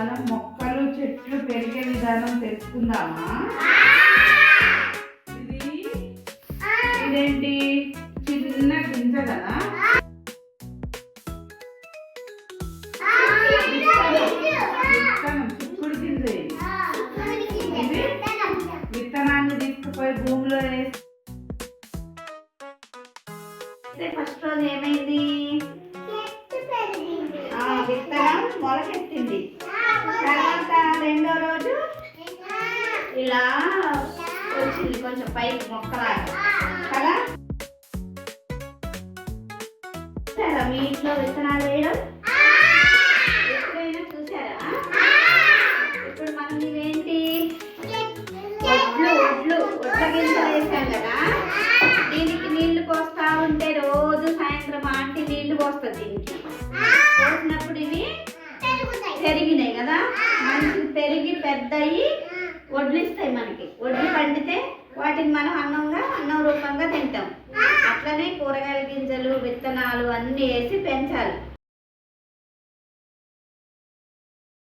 మనం మొక్కలు చెట్లు పెరిగే విధానం తెలుసుకుందామా? ఇది ఇదేంటి? చిన్న గింజ కదా? చిక్కుడు గింజ ఇది. విత్తనాన్ని తీసుకుపోయి భూమిలో వేస్తే ఫస్ట్ రోజు ఏమైంది? విత్తనం మొలకెత్తింది. తర్వాత రెండో రోజు ఇలా వచ్చింది కొంచెం పైకి మొక్కలాగా. కదా? చూసారా మీ ఇంట్లో విత్తనాలు వేయడం? ఎప్పుడైనా చూసారా? ఇప్పుడు మనం ఇవేంటి? ఒడ్ల గింజలు వేసాం కదా? దీనికి నీళ్ళు పోస్తా ఉంటే రోజు సాయంత్రం ఆంటీ నీళ్ళు పోస్తుంది దీనికి. పోసినప్పుడు ఇవి పెరిగినాయి. కదా? మంచి పెరిగి పెద్దయి వడ్లు ఇస్తాయి మనకి. వడ్లు పండితే వాటిని మనం అన్నంగా అన్నం రూపంగా తింటాం. అట్లనే కూరగాయల గింజలు విత్తనాలు అన్నీ వేసి పెంచాలి.